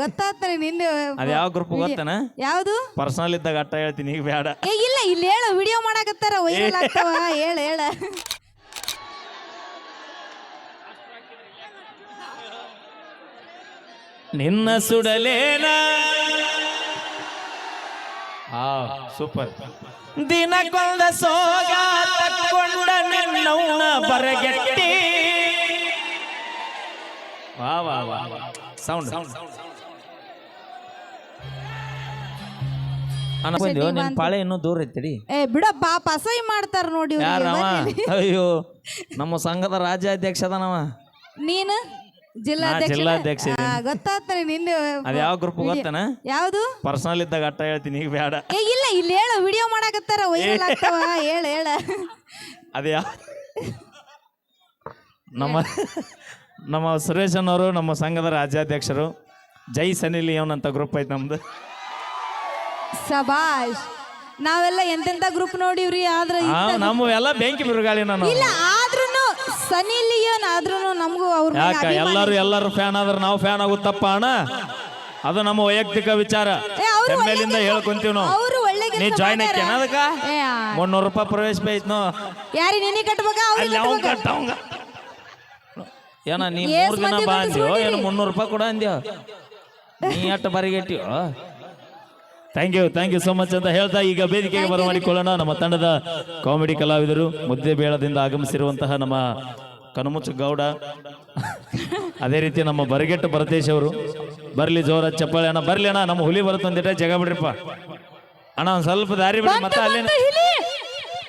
ಗೊತ್ತಾತ್ರಿ ನಿಂದು ಅದ ಯಾವ ಗ್ರೂಪ್ ಗೊತ್ತನ? ಯಾವುದು? ಪರ್ಸನಲ್ ಇದ್ದಾಗ ಅಟ್ಟ ಹೇಳ್ತೀನಿ ಈಗ ಬೇಡ. ಏ ಇಲ್ಲ ಇಲ್ಲಿ ಹೇಳ ವಿಡಿಯೋ ಮಾಡಕತ್ತಾರ ವೈರಲ್ ಆಗ್ತಾವ ಹೇಳ ಹೇಳ. ನಿನ್ನ ಸುಡಲೇನ? ಆ ಸೂಪರ್ ದಿನಕ್ಕೊಂದ ಸೋಗ ತಕ್ಕೊಂಡ ನಿನ್ನೌನ ಬರಗೆಟ್ಟಿ. ವಾ ವಾ ವಾ ಸೌಂಡ್ ಅಣ್ಣ ನಿನ್ ಪಾಳೆ ಇನ್ನೂ ದೂರ ಐತಿಡಿ. ಏ ಬಿಡ ಪಾಪ ಅಸಹ್ಯ ಮಾಡ್ತಾರ ನೋಡಿ ಇವ್ರಿಗೆ. ಯಾರವ ಬರ್ರಿ. ಅಯ್ಯೋ ನಮ್ಮ ಸಂಘದ ರಾಜ್ಯಾಧ್ಯಕ್ಷ ಅದನವ ನೀನು? ಜಿಲ್ಲಾಧ್ಯಕ್ಷ ಜಿಲ್ಲಾಧ್ಯಕ್ಷ ಇದೀನಿ. ಗೊತ್ತಾತ್ರಿ ನಿಂದು ಅದ ಯಾವ ಗ್ರೂಪ್ ಗೊತ್ತನ? ಯಾವುದು? ಪರ್ಸನಲ್ ಇದ್ದಾಗ ಅಟ್ಟ ಹೇಳ್ತೀನಿ ಈಗ ಬೇಡ. ಏ ಇಲ್ಲ ಇಲ್ಲಿ ಹೇಳ ವಿಡಿಯೋ ಮಾಡಕತ್ತಾರ ವೈರಲ್ ಆಗ್ತಾವ. ಹೇಳ ಹೇಳ. ಯಾವ ನಮ್ಮ ನಮ್ಮ ಸುರೇಶನವರು ನಮ್ಮ ಸಂಘದ ರಾಜ್ಯಾಧ್ಯಕ್ಷರು. ಜೈ ಸನಿ ಲಿಯೋನ್ ಅಂತ ಗ್ರೂಪ್ ಐತೆ ನಮ್ದು. ಸಬಾಷ್ ನಾವೆಲ್ಲ ಎಂತೆಂತ ಗ್ರೂಪ್ ನೋಡಿವ್ರಿ? ಆದ್ರೆ ನಮ್ಮ ಎಲ್ಲ ಬೆಂಕಿ ಬಿರುಗಾಳಿ ನಾನು. ಇಲ್ಲ ಆದ್ರೂನು ಸನಿ ಲಿಯೋನ್ ಆದ್ರೂನು ನಮಗೂ ಅವ್ರ ಮೇಲೆ ಯಾಕ ಅಭಿಮಾನ ಎಲ್ಲರೂ ಎಲ್ಲರೂ ಫ್ಯಾನ್ ಆದ್ರೆ ನಾವು ಫ್ಯಾನ್ ಆಗುತ್ತಪ್ಪ ಅಣ್ಣ? ಅದು ನಮ್ಮ ವೈಯಕ್ತಿಕ ವಿಚಾರ. ಏ, ಅವ್ರು ಹೆಮ್ಮೆಲಿಂದ ಒಳ್ಳೆ ಹೇಳ್ಕೊಂತೀವಿ ನಾವು. ಅವ್ರು ಒಳ್ಳೆ ನೀ ಕೆಲ್ಸ ಜಾಯ್ನ್ ಮಾಡ್ಯಾರ. ಐತೇನ ಅದಕ್ಕ? ಏ, ಆ, ಮುನ್ನೂರು ರೂಪಾಯಿ ಪ್ರವೇಶ ಪೇ ಯಾರಿ ನೀನೇ ಕಟ್ಬೇಕ? ಅಲ್ಲಿ ಅವ್ರಿಗೆ ಅವ್ನ್ ಕಟ್ಟ. ಅವಂಗ ಏನ ನೀ ಏಸ್ ಮೂರ್ ದಿನ ಮಂದಿ ಬಾ ಬಂದು ಅಂದ್ಯೋ? ಏನು ಸುಡೀರಿ. ಮುನ್ನೂರು ರೂಪಾಯಿ ಕೊಡ ಅಂದ್ಯೋ? ನೀ ಎಷ್ಟು ಬರಿಗೆಟ್ಟಿಯೋ? Thank you thank you so much ಅಂತ ಹೇಳ್ತಾ ಈಗ ವೇದಿಕೆಗೆ ಬರಮಾಡಿಕೊಳ್ಳೋಣ ನಮ್ಮ ತಂಡದ ಕಾಮಿಡಿ ಕಲಾವಿದರು ಮುದ್ದೆ ಬೇಳದಿಂದ ಆಗಮಿಸಿರುವಂತಹ ನಮ್ಮ ಕನುಮುಚ ಗೌಡ. ಅದೇ ರೀತಿ ನಮ್ಮ ಬರಗೆಟ್ಟು ಭರತೇಶ್ ಅವರು. ಬರ್ಲಿ ಜೋರ ಚಪ್ಪಾಳೆ ಅಣ್ಣ ಬರ್ಲಿ ಅಣ್ಣ ನಮ್ಮ ಹುಲಿ ಬರುತ್ತೆ ಒಂದಿಟ ಜಗ ಬಿಡ್ರಿಪ್ಪ. ಅಣ್ಣ ಒಂದು ಸ್ವಲ್ಪ ದಾರಿ ಬಿಡಿ ಮತ್ತೆ ಅಲ್ಲೇ.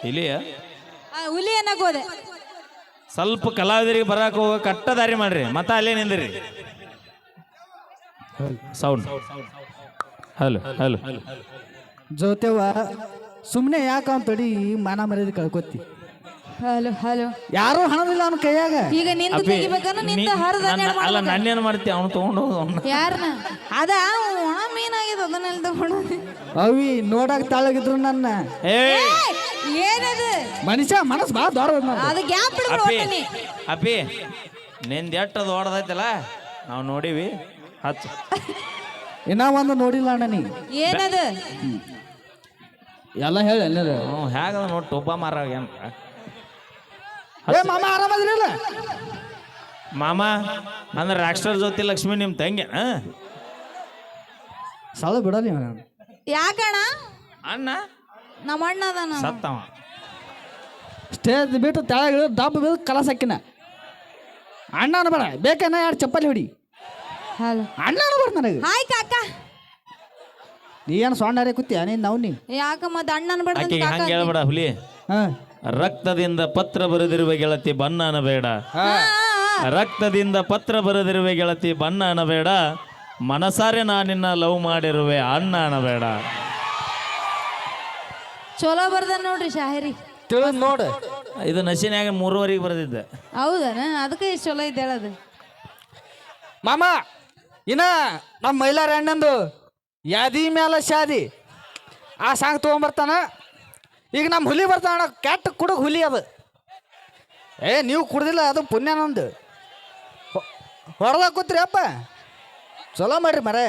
ಇಲ್ಲಿಯ ಆ, ಹುಲಿ ಏನಾಗೋದೆ ಸ್ವಲ್ಪ ಕಲಾವಿದರಿಗೆ ಬರಕ್ಕೆ ಹೋಗ ಕಟ್ಟ ದಾರಿ ಮಾಡ್ರಿ ಮತ್ತೆ ಅಲ್ಲೇ ನಿಂದ್ರಿ ಸೌಂಡ್ ಹಲೋ ಹಲೋ. ಜೋತೆವ ಸುಮ್ಮನೆ ಯಾಕ ಅಂತಡಿ ತಡಿ ಮಾನ ಮರ್ಯಾದೆ ಕಳ್ಕೊತಿ? Hello hello. ಯಾರೂ ಹಣದಿಲ್ಲ ಅವ್ನ ಕೈಯಾಗ. ಈಗ ನಿಂತು ತೆಗಿಬೇಕನ್ನ ನಿಂದ ಹರಿದ ಅಲ್ಲ ನನ್ನೇನ್ ಮಾಡ್ತಿ? ಅವ್ನು ತಗೊಂಡು ಅವ್ನ. ಯಾರನ್ನ ಅದ ಒಣ ಮೀನಾಗಿದೆ ಅದನ್ನೆಲ್ಲ ತಗೊಂಡು ಅವಿ ನೋಡಕ್ ತಾಳಗಿದ್ರು ನನ್ನ. ಏ ಏನದು? ಮನುಷ್ಯ ಮನಸ್ಸು ಬಾ ದೊಡ್ಡ ಅದು ಗ್ಯಾಪ್ ಅಪ್ಪಿ ಅಪ್ಪಿ ನಿಂದ ಎಷ್ಟು ಹೊಡೆದೈತಲ್ಲ ನಾವು ನೋಡಿವಿ. ಹಚ್ಚು. ಇನ್ನ ಒಂದು ನೋಡಿಲ್ಲ ಅಣ್ಣ ನೀ. ಏನದು? ಎಲ್ಲ ಹೇಳಿ ಎಲ್ಲರ ಹ್ಞೂ ಹೇಗದ ನೋಡಿ ಟೊಬ್ಬ ಮಾರ ಏನ್ ಏ ಮಾಮ ಆರಾಮದಿರಲ್ಲ? ಮಾಮ ಅಂದ್ರೆ ರಾಕ್ಸ್ಟಾರ್ ಜೊತೆ ಲಕ್ಷ್ಮಿ ನಿಮ್ಮ ತಂಗಿ ಆ? ಸಳ ಬಿಡಲಿ ಅವ್ನ. ಯಾಕಣ ಅಣ್ಣ? ನಮ್ಮ ಅಣ್ಣ ಅದಾನ. ಸತ್ತವ. ಸ್ಟೇಜ್ ಬಿಟ್ಟು ತೆಳಗ ದಬ್ಬ ಬಿದ್ದು ಕಲಸ ಹಾಕಿನ ಅಣ್ಣ ಅನ್ಬೇಡ ಬೇಕನ್ನ ಎರಡು ಚಪ್ಪಲಿ ಹೊಡಿ? ಹಲೋ. ಅಣ್ಣನ ಅನ್ಬಾರ್ದು ನನಗೆ. ಹಾಯ್ ಕಾಕ ನೀ ಏನು ಸೊಣ್ಣಾರೆ ಕೂತಿಯ? ನೀನು ನಾವು ನೀ ಯಾಕ ಮತ್ತ ಅಣ್ಣನ ಆಕೆಗೆ ಕಾಕ ಹೇಳ್ಬೇಡ ಹುಲಿ. ಹಾಂ. ರಕ್ತದಿಂದ ಪತ್ರ ಬರೆದಿರುವ ಗೆಳತಿ ಬಣ್ಣ ಬೇಡ. ರಕ್ತದಿಂದ ಪತ್ರ ಬರೆದಿರುವ ಗೆಳತಿ ಬಣ್ಣ ಬೇಡ. ಮನಸಾರೆ ನಾನಿನ್ನ ಲವ್ ಮಾಡಿರುವೆ ಅಣ್ಣ ಬೇಡ. ಚಲೋ ಬರ್ದ ನೋಡ್ರಿ ಶಾಹಿರಿ. ತಿಳಿದ್ ನೋಡು. ಇದು ನಶಿನ್ಯಾಗ ಮೂರುವರೆಗೆ ಬರೆದಿದ್ದೆ. ಹೌದನ? ಅದಕ್ಕೆ ಇಷ್ಟ್ ಚಲೋ ಇದ್ದೇಳದು. ಮಾಮ ಇನ್ನ ನಮ್ಮ ಮೈಲಾರ ಅಣ್ಣಂದು ಯಾದಿ ಮ್ಯಾಲ ಶಾದಿ. ಆ ಸಾಂಗ್ ತೊಗೊಂಬರ್ತಾನ. ಈಗ ನಮ್ಮ ಹುಲಿ ಬರ್ತಾನ ಕೆಟ್ಟ ಕುಡಕ್ ಹುಲಿ ಅದು. ಏ, ನೀವು ಕುಡ್ದಿಲ್ಲ, ಅದು ಪುಣ್ಯ ನಂದು. ಹೊಡೆದ ಕೂತ್ರಿ ಅಪ್ಪ. ಚಲೋ ಮಾಡ್ರಿ ಮರೆ.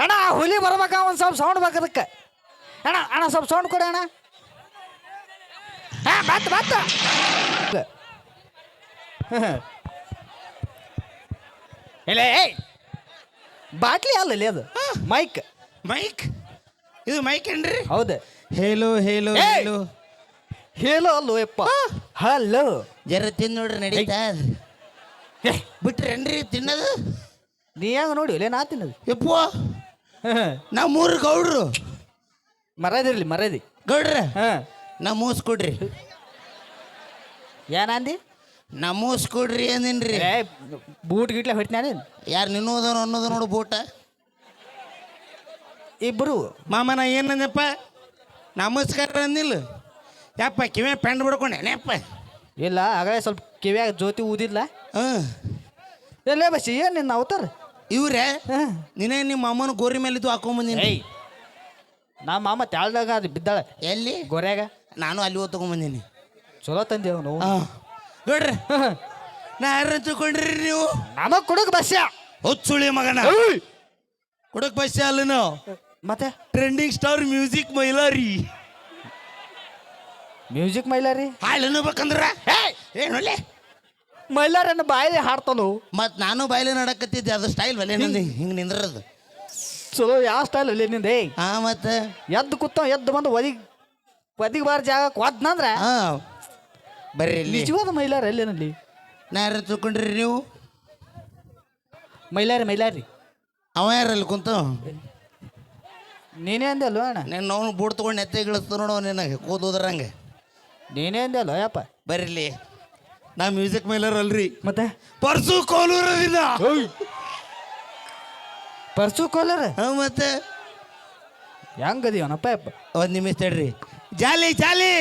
ಅಣ್ಣ, ಆ ಹುಲಿ ಬರ್ಬೇಕ, ಒಂದು ಸ್ವಲ್ಪ ಸೌಂಡ್ ಬೇಕು ಅದಕ್ಕೆ. ಅಣ್ಣ ಅಣ್ಣ, ಸ್ವಲ್ಪ ಸೌಂಡ್ ಕೊಡಿ ಅಣ್ಣ. ಹಾಂ ಬತ್ತ ಬತ್ತ ಇಲ್ಲ, ಏಯ್. ಬಾಟ್ಲಿ ಅಲ್ಲಲ್ಲಿ ಅದು. ಮೈಕ್ ಮೈಕ್ ಇದು ಮೈಕ್ ಏನ್ರಿ? ಹೌದು. ಹೇಲೋ ಹೇಲೋ ಏಯ್! ಹೇಲೋ. ಅಲ್ಲೋ ಯಪ್ಪ. ಹಲೋ. ಜರ ತಿಂದು ನೋಡ್ರಿ ನಡೀತಾ ಬಿಟ್ರೇನ್ರಿ ತಿನ್ನೋದು? ನೀ ಹೆಂಗ ನೋಡಿ? ಇಲ್ಲೇ ನಾ ತಿನ್ನದು. ಯಪ್ಪ ನಾ ಮೂರು ಗೌಡ್ರು. ಮರದಿರ್ಲಿ ಮರದಿ ಗೌಡ್ರ ಹಾಂ. ನಾ ಮೂಸ್ ಕೊಡ್ರಿ. ಏನಂದಿ ನಾ ಮೂಸ್ ಕೊಡ್ರಿ ಅಂದಿನ್ರಿ. ಏ ಬೂಟ್ ಗಿಟ್ಲೆ ಹೊಟ್ಟಿನ ಯಾರು ನಿನ್ನೋದನು ಅನ್ನೋದು ನೋಡು ಬೂಟ. ಇಬ್ರು? ಮಾಮ ನಾ ಏನಂದಪ್ಪ ನಮಸ್ಕಾರ ಅಂದಿಲ್ಲ. ಯಪ್ಪ ಕಿವಿ ಪೆಂಡ್ ಬಿಡ್ಕೊಂಡೆ. ನೆಪ್ಪ. ಇಲ್ಲ ಆಗಲೇ ಸ್ವಲ್ಪ ಕಿವಿಯಾಗ ಜ್ಯೋತಿ ಊದಿಲ್ಲ ಹ್ಞೂ ಎಲ್ಲೇ ಬಸ್ಸಿ ಏನು ನಿನ್ನ ಅವತಾರ? ಇವ್ರೆ? ಹಾಂ. ನೀನೇ ನಿಮ್ಮ ಅಮ್ಮನ ಗೋರಿ ಮೇಲೆ ಇದು ಹಾಕೊಂಬಂದಿನಿ ಏಯ್ ನಮ್ಮ ಮಾಮ ತ್ಯಾಳ್ದಾಗ ಅದು ಬಿದ್ದಾಳೆ. ಎಲ್ಲಿ? ಗೊರ್ಯಾಗ? ನಾನು ಅಲ್ಲಿ ಹೋಗಿ ತೊಗೊಂಬಂದಿನಿ ಚಲೋ ತಂದೆ ಅವನು. ಹಾಂ. ಗೌಡ್ರೆ ನಾ ಯಾರು ತಿಳ್ಕೊಂಡ್ರಿ ನೀವು? ನಮಗ್ ಕುಡುಕ್ ಬಸ್ಯ ಹೊಚ್ಚುಳಿ ಮಗನ. ಕೊಡಕ್ ಬಸ್ಯ ಅಲ್ಲ ನಾವು ಮತ್ತೆ? Trending star music Mailari. Music Mailari? ಹಾಳನ್ನು ಬೇಕಂದ್ರ? ಏನೊಲ್ಲೆ ಮೈಲಾರನ್ನ ಬಾಯಲ್ಲಿ ಹಾಡ್ತಾನು? ಮತ್ ನಾನು ಬಾಯ್ಲೆ ನಡಕತ್ತಿದ್ದೆ ಅದು ಸ್ಟೈಲ್ ಬಲೆ ನಂದು ಹಿಂಗ್ ನಿಂದ್ರದು. ಚಲೋ ಯಾವ ಸ್ಟೈಲ್ ಅಲ್ಲಿ ನಿಂದ? ಏಯ್ ಹಾ ಮತ್ತೆ? ಎದ್ದು ಕೂತ ಎದ್ದು ಬಂದು ಒದಿಗ್ ಒದಿಗ್ ಬಾರ ಜಾಗಕ್ಕೆ ಕೊದ್ನಂದ್ರ ಹಾ ಬರ್ರಿ ಇಲ್ಲಿ. ನಿಜವಾದ ಮೈಲಾರ ಎಲ್ಲೇನಲ್ಲಿ? ನಾ ಯಾರು ತಿಳ್ಕೊಂಡ್ರಿ ನೀವು. ಮೈಲಾರಿ ಮೈಲಾರಿ. ಅವ ಯಾರಲ್ಲಿ ಕುಂತ? ನೀನೇ ಅಂದೆ ಅಲ್ವಾ ಅಣ್ಣ? ನೀನು ಅವನು ಬೂಟ್ ತೊಗೊಂಡು ಎತ್ತೆ ಗಿಳಿಸ್ತು ನೋಡು ನಿನಗೆ ಕೂದೋದ್ರಂಗೆ ನೀನೇ ಅಂದೆ ಅಲ್ವ ಯಪ್ಪ? ಬರ್ರಿ ನಾ ಮ್ಯೂಸಿಕ್ ಮೇಲರ್ ಅಲ್ರಿ. ಮತ್ತೆ? ಪರ್ಸು ಕೋಲೂರದಿಂದ ಪರ್ಸು ಕೋಲರ್? ಹಾಂ ಮತ್ತೆ? ಹೆಂಗದೀವನಪ್ಪ ಯಪ್ಪ? ಒಂದು ನಿಮಿಷ ತಡ್ರಿ. ಜಾಲಿ ಜಾಲಿ!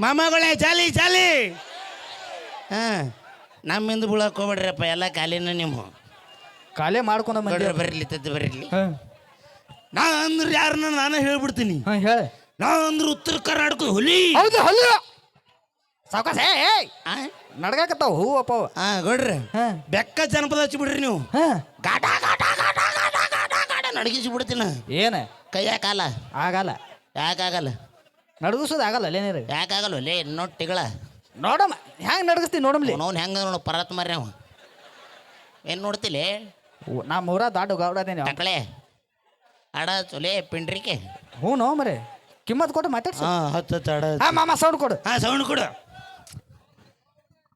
ಮಾಮಗಳೇ ಜಾಲಿ ಜಾಲಿ. ಹಾಂ ನಮ್ಮಿಂದ ಬೀಳಕ್ಕೆ ಹೋಗ್ಬೇಡ್ರಪ್ಪ ಎಲ್ಲ ಖಾಲಿನ ನಿಮ್ಮ ಕಾಲೇ ಮಾಡ್ಕೊಂಡ ನೋಡ್ರಿ ಬರ್ಲಿ ತದ್ದು ಬರ್ಲಿ. ಹಾಂ. ನಾ ಅಂದ್ರೆ ಯಾರನ್ನ ನಾನೇ ಹೇಳ್ಬಿಡ್ತೀನಿ. ಹಾಂ ಹೇಳ. ನಾ ಅಂದ್ರೆ ಉತ್ತರ ಕರ್ನಾಟಕ ಹುಲಿ. ಹೌದು ಹಲ್ಲು ಸಾವಕಾಶ ಏಯ್? ನಡ್ಗಾಕತ್ತಾವ ಹೂ ಅಪ್ಪ. ಆ ಗೊಡ್ರಿ. ಹಾಂ. ಬೆಕ್ಕ ಜನಪದ ಹಚ್ಚಿಬಿಡ್ರಿ ನೀವು. ಹಾಂ. ಗಾಟ ಗಾಟ ಗಾಟ ಗಾಟ ಗಾಟ ಗಾಟ ನಡಗಿಸಿ ಬಿಡ್ತೀನಿ. ಏನ? ಕೈಯ ಕಾಲ? ಆಗಲ್ಲ. ಯಾಕಾಗಲ್ಲ ನಡ್ಗಿಸೋದು ಆಗಲ್ಲ ಅಲ್ಲೇನಿರಿ ಯಾಕಾಗಲ್ಲ ಲೇ ನೋಟ್ಟಿಗಳ ನೋಡಮ್ಮ ಹೆಂಗೆ ನಡಗಿಸ್ತೀನಿ ನೋಡಮ್ಲಿ ಅವನವ್ನು ಹೆಂಗ ನೋಡು ಪರತ್ ಮರ್ರಿ ಅವ. ಏನು ನೋಡ್ತಿಲೆ? ನಾ ಮೂರ ದಾಡು ಗೌಡದೇನೆ ಮಕ್ಕಳೇ ಅಡ ಚೊಲೆ ಪಿಂಡ್ರಿಕೆ. ಹ್ಞೂ ನೋ ಮರೆ. ಕಿಮ್ಮತ್ ಕೊಟ್ಟು ಮಾತಾಡ್ಸ. ಹಾಂ ಹತ್ತು ಹತ್ತು ಅಡ ಹಾಂ ಮಾಮ ಸೌಂಡ್ ಕೊಡು. ಹಾಂ ಸೌಂಡ್ ಕೊಡು.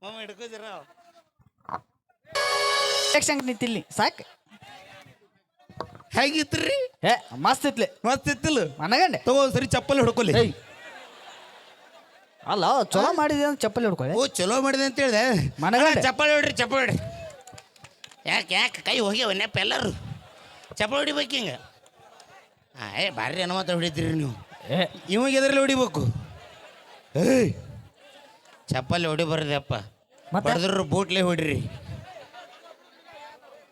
ಮಾಮ ಹಿಡ್ಕೋದಿರ ಎಕ್ಸಂಗ್ ನಿಂತಿಲ್ಲಿ ಸಾಕು. ಹೇ ಏ ಮಸ್ತ್ ಇತ್ಲೆ. ಮಸ್ತ್ ಇತ್ತಿಲ್ಲ. ಮನಗಂಡೆ. ತಗೋ ಸರಿ ಚಪ್ಪಲಿ ಹುಡ್ಕೊಲಿ. ಏಯ್ ಅಲ್ಲ ಚಲೋ ಮಾಡಿದೆ ಅಂತ ಚಪ್ಪಲಿ ಹೊಡ್ಕೊಳ್ಳಿ ಓ ಚಲೋ ಮಾಡಿದೆ ಅಂತ ಹೇಳಿದೆ. ಮನಗಂಡೆ. ಚಪ್ಪಲಿ ಹೊಡ್ರಿ ಚಪ್ಪಲಿ ಹೊಡ್ರಿ. ಯಾಕೆ ಯಾಕೆ ಕೈ ಹೋಗ್ಯಾವ ನೆಪ್ಪ ಎಲ್ಲರೂ? ಚಪ್ಪಲಿ ಹೊಡಿಬೇಕು ಹಿಂಗೆ. ಹಾಂ ಏ ಭಾರಿ ಏನೋ ಮಾತ್ರ ಹೊಡಿತೀರಿ ನೀವು. ಏ. ಇವಾಗ ಎದ್ರಲ್ಲಿ ಹೊಡಿಬೇಕು? ಏಯ್. ಚಪ್ಪಲಿ ಹೊಡಿ ಬರದಪ್ಪ. ಮತ್ತೆ? ಬಡದ್ರು ಬೂಟ್ಲೆ ಹೊಡಿರಿ.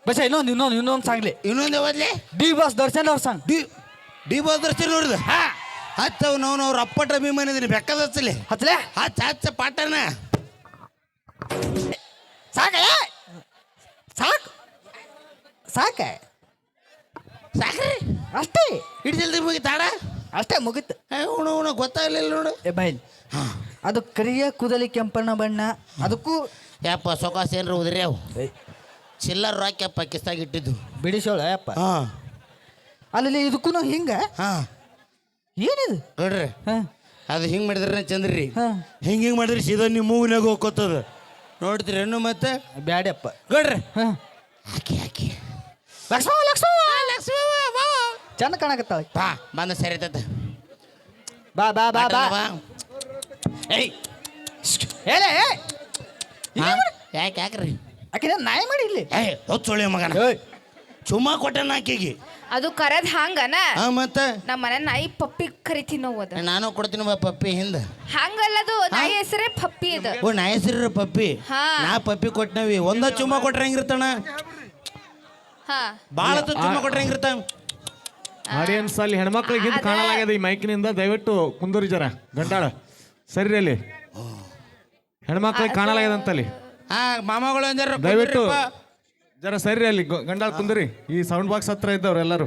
ಬಸ ಇನ್ನೊಂದು ಇನ್ನೊಂದು ಇನ್ನೊಂದು ಸಾಂಗ್ಲಿ. ಇನ್ನೊಂದು ಡಿ ಬಾಸ್ ದರ್ಶನ್ ಅವ್ರ ಸಾಂಗ್. ಡಿ ಡಿ ಬಾದರ್ಸ್ತಿ ನೋಡಿದ ಹತ್ತವ್ ನಾವು ಅವ್ರ ಅಪ್ಪಟ ಅಭಿಮಾನಿ ಇದೀನಿ ಬೆಕ್ಕದ ಹಚ್ಚಲಿ. ಹತ್ತಲೆ ಹಚ್ಚ ಹಚ್ಚ ಪಾಟನ. ಸಾಕ? ಸಾಕು? ಸಾಕ? ಸಾಕ್ರಿ. ಅಷ್ಟೇ? ಇಟ್ಟು ಮುಗಿತ ಆಡ ಅಷ್ಟೇ ಮುಗಿತ್. ಉಣ ಉಣ ಗೊತ್ತಾಗಲಿಲ್ಲ ನೋಡು. ಏ ಬೈಲ್ ಅದು ಕರಿಯ ಕೂದಲಿ ಕೆಂಪಣ್ಣ ಬಣ್ಣ. ಅದಕ್ಕೂ ಯಪ್ಪ ಸೊಕಾಸ ಏನ್ರ ಉದ್ರಿ ಅವು? ಚಿಲ್ಲರ್ ರಾಕ್ಯಪ್ಪ ಕಿಸ್ತಾಗ ಇಟ್ಟಿದ್ದು. ಬಿಡಿಸೋಳ ಯಪ್ಪ. ಹಾಂ. ಅಲ್ಲಿ ಇದಕ್ಕೂ ಹಿಂಗ? ಹಾಂ. ಏನಿದು? ನೋಡ್ರಿ. ಹಾಂ. ಅದು ಹಿಂಗೆ ಮಾಡಿದ್ರೆ ಚಂದ್ರಿ. ಹಾಂ. ಹಿಂಗೆ ಹಿಂಗೆ ಮಾಡಿದ್ರೆ ಸೀದಾ ನಿಮ್ಮ ಮೂವಿನಾಗ ಹೋಗ್ಕೋತದ ನೋಡ್ತೀರಿ ಹೆಣ್ಣು ಮತ್ತೆ? ಬ್ಯಾಡಪ್ಪ. ಗಡ್ರಿ. ಹಾಂ. ಹಾಕಿ ಲಕ್ಷ್ಮ ಲಕ್ಷ್ಮವ ಲಕ್ಷ್ಮವ ಚಂದ ಕಾಣಕತ್ತ ಬಾ ಬಂದ ಸರಿ ತತ್ತ ಬಾ ಬಾ ಬಾ ಬಾ. ಬಾ. ಏಯ್. ಹೇಳೇ ಯಾಕೆ ಯಾಕ್ರಿ? ಆಕೆ ನಾಯಿ ಮಾಡಿ ಇಲ್ಲಿ. ಏಯ್ ಹೊತ್ತು ಮಗನ. ಏಯ್. ಚುಮ್ಮ ಕೊಟ್ಟನ ಆಕೆಗೆ. ಅದು ಕರೆದ್ ಹಂಗನ? ಆ ಮತ್ತೆ? ನಮ್ಮ ಮನೆ ನಾಯಿ ಪಪ್ಪಿ ಕರಿತೀನಿ ನಾವು ಅದ. ನಾನು ಕೊಡ್ತೀನಿ ಬಾ ಪಪ್ಪಿ ಹಿಂದೆ. ಹಂಗಲ್ಲದು ನಾಯಿ ಹೆಸರೇ ಪಪ್ಪಿ ಇದು. ಓ ನಾ ಹೆಸರು ಪಪ್ಪಿ? ಹಾ. ನಾ ಪಪ್ಪಿ ಕೊಟ್ನವಿ. ಒಂದ ಚುಮ್ಮ ಕೊಟ್ರೆ ಹೆಂಗಿರ್ತಾನ? ಹಾ. ಬಾಳ ಚುಮ್ಮ ಕೊಟ್ರೆ ಹೆಂಗಿರ್ತಾನ? ಆಡಿಯನ್ಸ್ ಅಲ್ಲಿ ಹೆಣ್ಮಕ್ಳಿಗೆ ಇದು ಕಾಣಲಾಗ್ಯದ ಈ ಮೈಕ್ನಿಂದ ದಯವಿಟ್ಟು ಕುಂದೂರಿ ಜರ. ಗಂಟಾಳ. ಸರಿ ಅಲ್ಲಿ. ಹೆಣ್ಮಕ್ಳಿಗೆ ಕಾಣಲಾಗ್ಯದ ಅಂತಲ್ಲಿ. ಹಾ ಮಾಮಗಳು ಅಂದಾರ ದಯವಿಟ್ಟು ಜರ ಸರಿ ಅಲ್ಲಿ ಗಂಡಾಳ ಕುಂದರಿ. ಈ ಸೌಂಡ್ ಬಾಕ್ಸ್ ಹತ್ರ ಇದ್ದವ್ರು ಎಲ್ಲರು.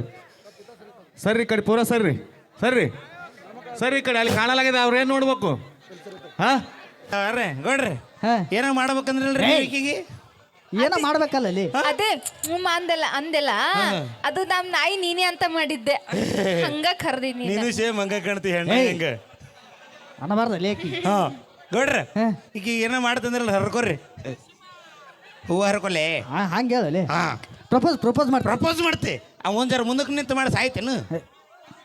ಸರಿ ಈ ಕಡೆ ಪೂರ ಸರ್ರಿ ಸರ್ರಿ ಸರಿ ಈ ಕಡೆ ಅಲ್ಲಿ ಕಾಣಲಾಗಿದೆ ಅವ್ರು ಏನು ನೋಡ್ಬೇಕು? ಹಾ? ಗೌಡ್ರಿ ಏನೋ ಮಾಡ್ಬೇಕಂದ್ರಲ್ರಿ ಈಕಿಗೆ? ಏನೋ ಮಾಡ್ಬೇಕಲ್ಲ ಅಲ್ಲಿ? ಅದೇ ಹ್ಮ್ ಅಂದೆಲ್ಲ ಅಂದೆಲ್ಲ ಅದು ನಮ್ ನಾಯಿ ನೀನೇ ಅಂತ ಮಾಡಿದ್ದೆ. ಹಂಗ ಕರ್ದಿನಿ ನೀನು. ಸೇಮ್ ಹಂಗ ಕಾಣ್ತಿ ಹೆಣ್ಣ. ಹಂಗ. ಅನ್ನಬಾರ್ದ ಲೇಕಿ ಹಾ. ಗೌಡ್ರ. ಈಗ ಏನೋ ಮಾಡ್ತಂದ್ರಲ್ಲ ಹರ್ಕೊರಿ. ಹೂವು ಹರ್ಕೊಲೆ. ಹಂಗೆ ಹೇಳಲಿ ಹಾ. ಪ್ರಪೋಸ್ ಪ್ರಪೋಸ್ ಮಾಡಿ ಪ್ರಪೋಸ್ ಮಾಡ್ತೆ. ಆ ಒಂದ್ ಜರ ಮುಂದಕ್ಕೆ ನಿಂತು ಮಾಡಿ ಸಾಯ್ತೇನು?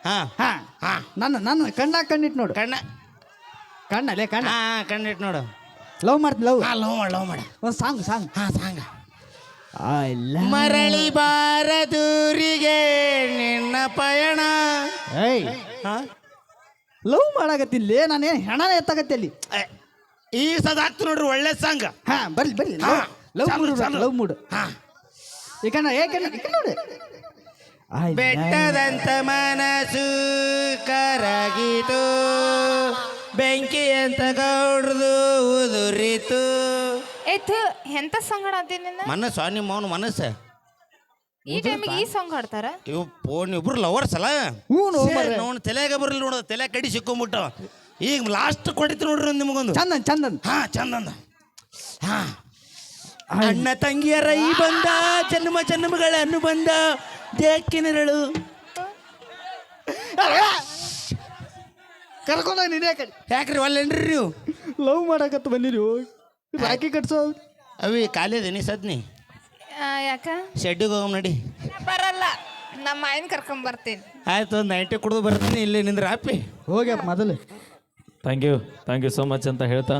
ಹಾ. ಹಾ. ಹಾ. ನನ್ನ ನನ್ನ ಕಣ್ಣ ಕಣ್ಣಿಟ್ಟು ನೋಡು. ಕಣ್ಣ. ಕಣ್ಣಲ್ಲೇ ಕಣ್ಣ. ಹಾ ಕಣ್ಣಿಟ್ಟು ನೋಡು. ಲವ್ ಮಾಡ್ತೀನಿ ಲವ್ ಹಾ ಲವ್ ಮಾಡ ಲವ್ ಮಾಡ. ಒಂದು ಸಾಂಗ್ ಸಾಂಗ್. ಹಾ ಸಾಂಗ. ಮರಳಿ ಬಾರದೂರಿಗೆ ನಿನ್ನ ಪಯಣ. ಏಯ್. ಹಾ. ಲವ್ ಮಾಡಾಕತ್ತಿಲ್ಲ ನಾನೇನು ಹೆಣನೇ ಎತ್ತಾಗತ್ತೆ ಅಲ್ಲಿ. ಈ ಸದಾಕ್ತು ನೋಡ್ರಿ ಒಳ್ಳೆ ಸಾಂಗ್. ಹಾ ಬರ್ಲಿ ಬರ್ಲಿ ಹಾ, ಲವ್ ಮೂಡ್ ಮೂಡು ಚಾಲು. ಲವ್ ಮೂಡು ಹಾ. ನೋಡು. I ಬೆಟ್ಟದಂತ ಮನಸ್ಸು ಕರಗಿತು. ಬೆಂಕಿ ಅಂತ ಗೌಡ್ದು ಉದುರಿತು. ಏತು ಎಂತ ಸಾಂಗ್ ಹಾಡ್ತೀನಿ ನಿನ್ನ? ಮನಸ್ಸು ನಿಮ್ಮ ಅವನು ಮನಸ್ಸು? ಈ ಟೈಮಿಗೆ ಈ ಸಾಂಗ್ ಹಾಡ್ತಾರ? ಇವು ಫೋನ್ ಇಬ್ರು ಲವರ್ಸ್ ಅಲ್ಲ? ಹ್ಞೂ ನೋ ಮಾರ್ರೆ. ನೋಡ್ ತಲೆಗ ಬರಲಿ ನೋಡ ತಲೆ ಕಡಿ ಸಿಕ್ಕೊಂಬಿಟ್ಟ ಈಗ ಲಾಸ್ಟ್ ಕೊಡಿತು ನೋಡ್ರಿ ಒಂದ್ ನಿಮಗೊಂದು. ಚಂದನ್ ಚಂದನ್. ಹಾ ಚಂದಂದ ಹಾ. ಅಣ್ಣ ತಂಗಿಯರ ಈ ಬಂದ ಜನ್ಮ ಜನ್ಮಗಳ ಅನುಬಂಧ. ದೇಕಿನರಳು ಕರ್ಕೊಂಡ ನೀನೇ ಕಡೆ. ಯಾಕ್ರಿ ಒಲ್ಲೇನ್ರಿ ನೀವು? ಲವ್ ಮಾಡಕತ್ತ ಬಂದಿರಿ ರಾಕಿ ಕಟ್ಸೋ. ಅವಿ ಕಾಲೇದೇನಿ ಸದ್ನಿ. ಯಾಕ? ಶೆಡ್ಡಿಗೆ ಹೋಗಮ್ ನಡಿ. ಬರಲ್ಲ. ನಮ್ಮ ಮಾಯನ್ ಕರ್ಕೊಂಡ್ ಬರ್ತೀನಿ. ಆಯ್ತು ಒಂದು ನೈಂಟಿ ಕುಡಿದು ಬರ್ತೀನಿ ಇಲ್ಲಿ ನಿಂದ್ರ ಹಾಪಿ ಹೋಗ್ಯಪ್ಪ ಮೊದಲು. Thank you thank you so much ಅಂತ ಹೇಳ್ತಾ.